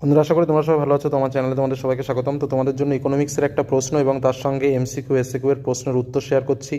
বন্ধুরা, আশা করি তোমরা সবাই ভালো আছো। তোমার চ্যানেলে তোমাদের সবাইকে স্বাগতম। তো তোমাদের জন্য ইকোনমিক্সের একটা প্রশ্ন এবং তার সঙ্গে এমসিকিউ এসিকিউ এর প্রশ্নের উত্তর শেয়ার করছি।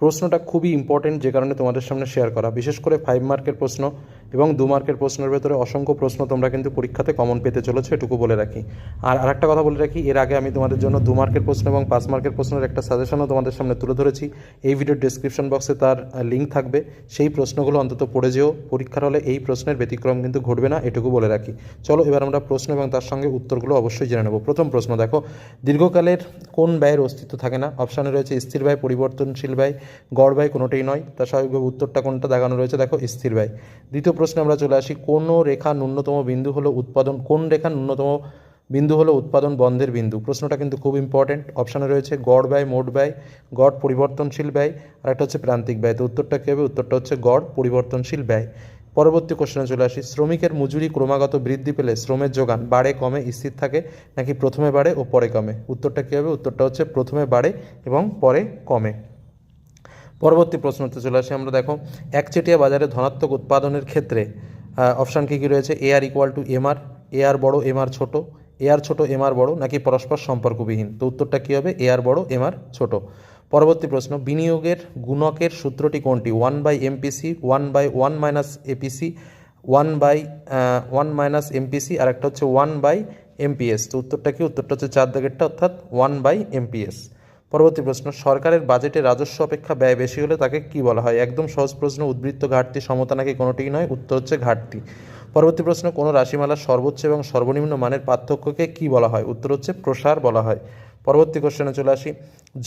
প্রশ্নটা খুবই ইম্পর্টেন্ট যে কারণে তোমাদের সামনে শেয়ার করা। বিশেষ করে ফাইভ মার্কের প্রশ্ন। এবং দু মার্কের প্রশ্নের ভেতরে অসংখ্য প্রশ্ন তোমরা কিন্তু পরীক্ষাতে কমন পেতে চলেছো, এটুকু বলে রাখি। আর আরেকটা কথা বলে রাখি, এর আগে আমি তোমাদের জন্য দু মার্কের প্রশ্ন এবং পাঁচ মার্কের প্রশ্নের একটা সাজেশনও তোমাদের সামনে তুলে ধরেছি। এই ভিডিওর ডিসক্রিপশন বক্সে তার লিঙ্ক থাকবে। সেই প্রশ্নগুলো অন্তত পড়ে যেও। পরীক্ষার হলে এই প্রশ্নের ব্যতিক্রম কিন্তু ঘটবে না, এটুকু বলে রাখি। চলো, এবার আমরা প্রশ্ন এবং তার সঙ্গে উত্তরগুলো অবশ্যই জেনে নেব। প্রথম প্রশ্ন দেখো, দীর্ঘকালের কোন ব্যয়ের অস্তিত্ব থাকে না? অপশানে রয়েছে স্থির ব্যয়, পরিবর্তনশীল ব্যয়, গড় ব্যয় কোনোটাই নয়। তার স্বাভাবিকভাবে উত্তরটা কোনটা দেখানো রয়েছে? দেখো, স্থির ব্যয়। দ্বিতীয় প্রশ্নে আমরা চলে আসি, কোনো রেখা ন্যূনতম বিন্দু হলো উৎপাদন, কোন রেখা ন্যূনতম বিন্দু হলো উৎপাদন বন্ধের বিন্দু? প্রশ্নটা কিন্তু খুব ইম্পর্টেন্ট অপশানে রয়েছে গড় ব্যয়, মোট ব্যয়, গড় পরিবর্তনশীল ব্যয়, আর একটা হচ্ছে প্রান্তিক ব্যয়। তো উত্তরটা কী হবে? উত্তরটা হচ্ছে গড় পরিবর্তনশীল ব্যয়। পরবর্তী কোশ্চেনে চলে আসি, শ্রমিকের মজুরি ক্রমাগত বৃদ্ধি পেলে শ্রমের যোগান বাড়ে, কমে, স্থির থাকে নাকি প্রথমে বাড়ে ও পরে কমে? উত্তরটা কী হবে? উত্তরটা হচ্ছে প্রথমে বাড়ে এবং পরে কমে। পরবর্তী প্রশ্নতে চলে আসি আমরা, দেখো, একচেটিয়া বাজারে ধনাত্মক উৎপাদনের ক্ষেত্রে অপশান কী কী রয়েছে? A R equal to M R A R বড়ো এম আর ছোটো। এ আর ছোটো এম আর বড়ো নাকি পরস্পর সম্পর্কবিহীন? তো উত্তরটা কী হবে? এ আর বড়ো এম আর ছোটো। পরবর্তী প্রশ্ন, বিনিয়োগের গুণকের সূত্রটি কোনটি? One by MPC one by one minus APC one by one minus MPC আর একটা হচ্ছে ওয়ান বাই এমপিএস তো উত্তরটা কি? উত্তরটা হচ্ছে চার দাগেরটা অর্থাৎ ওয়ান বাই এমপিএস পরবর্তী প্রশ্ন, সরকারের বাজেটে রাজস্ব অপেক্ষা ব্যয় বেশি হলে তাকে কি বলা হয়? একদম সহজ প্রশ্ন, উদ্বৃত্ত ঘাটতি, সমতা নাকি কোনোটিই নয়, উত্তর হচ্ছে ঘাটতি। পরবর্তী প্রশ্ন, কোনো রাশিমালার সর্বোচ্চ এবং সর্বনিম্ন মানের পার্থক্যকে কি বলা হয়? উত্তর হচ্ছে প্রসার বলা হয়। পরবর্তী কোশ্চেনে চলে আসি।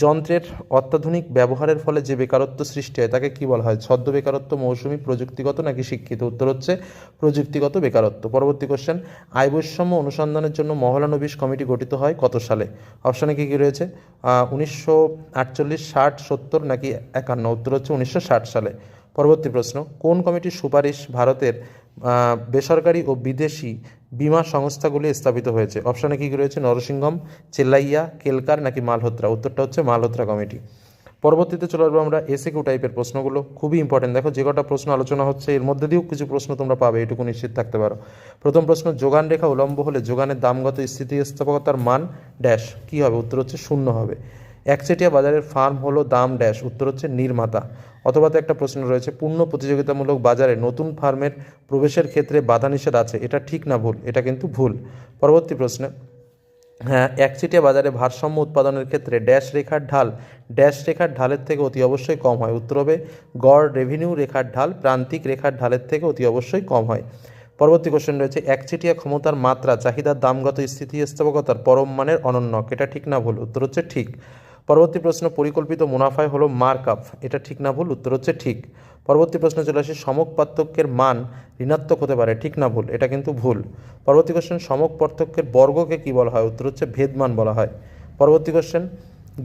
যন্ত্রের অত্যাধুনিক ব্যবহারের ফলে যে বেকারত্ব সৃষ্টি হয়, তাকে কি বলা হয়? ছদ্ম বেকারত্ব, মৌসুমি, প্রযুক্তিগত নাকি শিক্ষিত? উত্তর হচ্ছে প্রযুক্তিগত বেকারত্ব। পরবর্তী কোশ্চেন, আয় বৈষম্য অনুসন্ধানের জন্য মহলানবিশ কমিটি গঠিত হয় কত সালে? অপশানে কী কী রয়েছে? উনিশশো আটচল্লিশ, ষাট, সত্তর নাকি একান্ন? উত্তর হচ্ছে উনিশশো ষাট সালে। পরবর্তী প্রশ্ন, কোন কমিটির সুপারিশ ভারতের বেসরকারি ও বিদেশি বিমা সংস্থাগুলি স্থাপিত হয়েছে। অপশানে কী রয়েছে? নরসিংহম, চেল্লাইয়া, কেলকার নাকি মালহোত্রা? উত্তরটা হচ্ছে মালহোত্রা কমিটি। পরবর্তীতে চলে আসব আমরা এসিকিউ টাইপের প্রশ্নগুলো। খুবই ইম্পর্টেন্ট দেখো, যে কটা প্রশ্ন আলোচনা হচ্ছে, এর মধ্যে দিয়েও কিছু প্রশ্ন তোমরা পাবে, এটুকু নিশ্চিত থাকতে পারো। প্রথম প্রশ্ন, যোগান রেখা উলম্ব হলে যোগানের দামগত স্থিতিস্থাপকতার মান ড্যাশ কী হবে? উত্তর হচ্ছে শূন্য হবে। একচেটিয়া বাজারের ফার্ম হলো দাম ড্যাশ, উত্তর হচ্ছে নির্মাতা। অথবা তো একটা প্রশ্ন রয়েছে, পূর্ণ প্রতিযোগিতামূলক বাজারে নতুন ফার্মের প্রবেশের ক্ষেত্রে বাধা নিষেধ আছে, এটা ঠিক না ভুল? এটা কিন্তু ভুল। পরবর্তী প্রশ্নে হ্যাঁ একচেটিয়া বাজারে ভারসাম্য উৎপাদনের ক্ষেত্রে ড্যাশ রেখার ঢাল, ড্যাশ রেখার ঢালের থেকে অতি অবশ্যই কম হয়। উত্তর হবে, গড় রেভিনিউ রেখার ঢাল প্রান্তিক রেখার ঢালের থেকে অতি অবশ্যই কম হয়। পরবর্তী কোশ্চেন রয়েছে, একচেটিয়া ক্ষমতার মাত্রা, চাহিদার দামগত স্থিতিস্থাপকতার পরম মানের অনন্যক এটা ঠিক না ভুল? উত্তর হচ্ছে ঠিক। পরবর্তী প্রশ্ন পরিকল্পিত মুনাফায় হলো মার্ক আপ এটা ঠিক না ভুল? উত্তর হচ্ছে ঠিক। পরবর্তী প্রশ্ন চলে আসে, সমক পার্থক্যের মান ঋণাত্মক হতে পারে। ঠিক না ভুল, এটা কিন্তু ভুল। পরবর্তী কোশ্চেন সমক পার্থক্যের বর্গকে কী বলা হয়? উত্তর হচ্ছে ভেদমান বলা হয়। পরবর্তী কোশ্চেন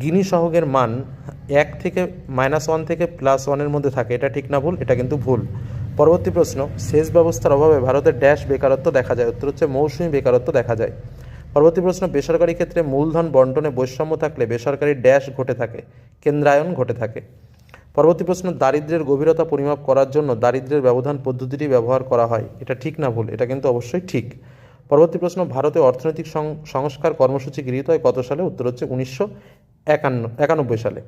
গিনি সহগের মান এক থেকে মাইনাস ওয়ান থেকে প্লাস ওয়ানের মধ্যে থাকে। এটা ঠিক না ভুল, এটা কিন্তু ভুল। পরবর্তী প্রশ্ন, সেচ ব্যবস্থার অভাবে ভারতের ড্যাশ বেকারত্ব দেখা যায়। উত্তর হচ্ছে মৌসুমি বেকারত্ব দেখা যায়। পরবর্তী প্রশ্ন, বেসরকারি ক্ষেত্রে মূলধন বন্টনে বৈষম্য থাকলে বেসরকারি ড্যাশ ঘটে থাকে, কেন্দ্রায়ন ঘটে থাকে। পরবর্তী প্রশ্ন দারিদ্র্যের গভীরতা পরিমাপ করার জন্য দারিদ্র্যের ব্যবধান পদ্ধতিটি ব্যবহার করা হয়। এটা ঠিক না ভুল, এটা কিন্তু অবশ্যই ঠিক। পরবর্তী প্রশ্ন, ভারতে অর্থনৈতিক সংস্কার কর্মসূচি গৃহীত হয় কত সালে? উত্তর হচ্ছে উনিশশো একান্ন, একানব্বই সালে।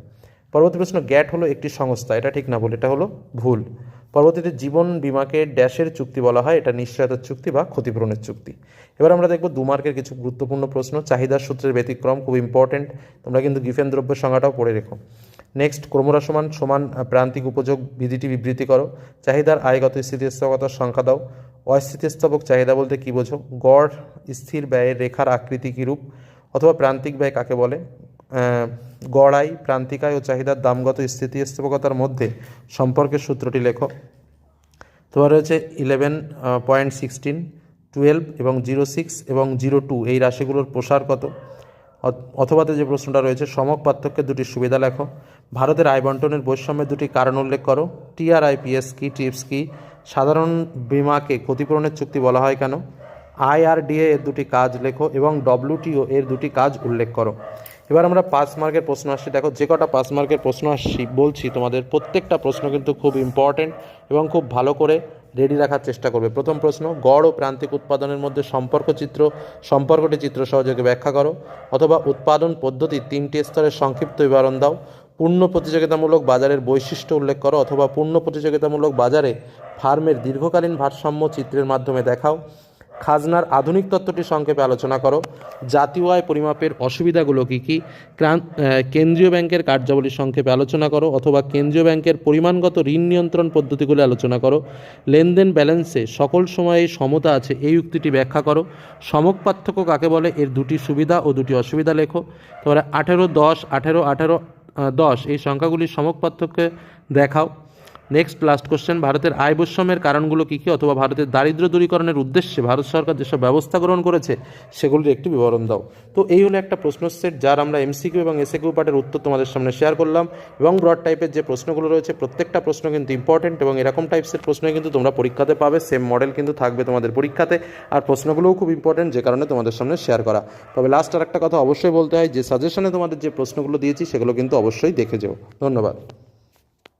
পরবর্তী প্রশ্ন, গ্যাট হলো একটি সংস্থা, এটা ঠিক না ভুল, এটা হলো ভুল। পরবর্তীতে জীবন বিমাকে ড্যাশের চুক্তি বলা হয়, এটা নিশ্চয়তার চুক্তি বা ক্ষতিপূরণের চুক্তি। এবার আমরা দেখব দু মার্কের কিছু গুরুত্বপূর্ণ প্রশ্ন, চাহিদার সূত্রের ব্যতিক্রম, খুব ইম্পর্টেন্ট তোমরা কিন্তু গিফেন দ্রব্যের সংজ্ঞাটাও পড়ে রেখো। নেক্সট ক্রমরাসমান সমান প্রান্তিক উপযোগ, বিধিটি বিবৃতি করো। চাহিদার আয়গত স্থিতিস্থাপকতার সংখ্যা দাও। অস্থিতিস্থাপক চাহিদা বলতে কী বোঝো? গড়, স্থির ব্যয়ের রেখার আকৃতি কীরূপ অথবা প্রান্তিক ব্যয় কাকে বলে? গড়াই, প্রান্তিকায় ও চাহিদার দামগত স্থিতিস্থাপকতার মধ্যে সম্পর্কের সূত্রটি লেখো। তোমার রয়েছে ইলেভেন পয়েন্ট সিক্সটিন টুয়েলভ এবং জিরো সিক্স এবং জিরো টু এই রাশিগুলোর প্রসার কত? অথবাতে যে প্রশ্নটা রয়েছে, সমক পার্থক্যের দুটি সুবিধা লেখো। ভারতের আয় বন্টনের বৈষম্যের দুটি কারণ উল্লেখ করো। টিআরআইপিএস কি, টিপস কি? সাধারণ বিমাকে ক্ষতিপূরণের চুক্তি বলা হয় কেন? আইআরডিএ এর দুটি কাজ লেখো এবং ডব্লিউটিও এর দুটি কাজ উল্লেখ করো। এবার আমরা পাঁচ মার্কের প্রশ্ন আসছি। দেখো, যে কটা পাঁচ মার্কের প্রশ্ন আসছি, বলছি তোমাদের প্রত্যেকটা প্রশ্ন কিন্তু খুব ইম্পর্টেন্ট এবং খুব ভালো করে রেডি রাখার চেষ্টা করবে। প্রথম প্রশ্ন, গড় ও প্রান্তিক উৎপাদনের মধ্যে সম্পর্ক চিত্র, সম্পর্কটি চিত্র সহযোগে ব্যাখ্যা করো। অথবা উৎপাদন পদ্ধতি তিনটি স্তরের সংক্ষিপ্ত বিবরণ দাও। পূর্ণ প্রতিযোগিতামূলক বাজারের বৈশিষ্ট্য উল্লেখ করো অথবা পূর্ণ প্রতিযোগিতামূলক বাজারে ফার্মের দীর্ঘকালীন ভারসাম্য চিত্রের মাধ্যমে দেখাও। খাজনার আধুনিক তত্ত্বটি সংক্ষেপে আলোচনা করো। জাতীয় আয় পরিমাপের অসুবিধাগুলো কী কী? কেন্দ্রীয় ব্যাংকের কার্যাবলী সংক্ষেপে আলোচনা করো অথবা কেন্দ্রীয় ব্যাংকের পরিমাণগত ঋণ নিয়ন্ত্রণ পদ্ধতিগুলি আলোচনা করো। লেনদেন ব্যালেন্সে সকল সময়ে সমতা আছে এই উক্তিটি ব্যাখ্যা করো। সমক পার্থক্য কাকে বলে? এর দুটি সুবিধা ও দুটি অসুবিধা লেখো। তারপরে আঠেরো দশ, আঠেরো আঠেরো দশ এই সংখ্যাগুলির সমক পার্থক্য দেখাও। নেক্সট লাস্ট কোশ্চেন ভারতের আয় বৈষম্যের কারণগুলো কী কী অথবা ভারতের দারিদ্র্য দূরীকরণের উদ্দেশ্যে ভারত সরকার যেসব ব্যবস্থা গ্রহণ করেছে, সেগুলির একটি বিবরণ দাও। তো এই হলো একটা প্রশ্ন সেট যার আমরা এমসিকিউ এবং এসএকিউ পার্টের উত্তর তোমাদের সামনে শেয়ার করলাম এবং ব্রড টাইপের যে প্রশ্নগুলো রয়েছে, প্রত্যেকটা প্রশ্ন কিন্তু ইম্পর্টেন্ট এবং এরকম টাইপসের প্রশ্ন কিন্তু তোমরা পরীক্ষাতে পাবে সেম মডেল কিন্তু থাকবে তোমাদের পরীক্ষাতে আর প্রশ্নগুলোও খুব ইম্পর্টেন্ট যে কারণে তোমাদের সামনে শেয়ার করা। তবে লাস্ট আর একটা কথা অবশ্যই বলতে হয়, যে সাজেশনে তোমাদের যে প্রশ্নগুলো দিয়েছি, সেগুলো কিন্তু অবশ্যই দেখে যেও। ধন্যবাদ।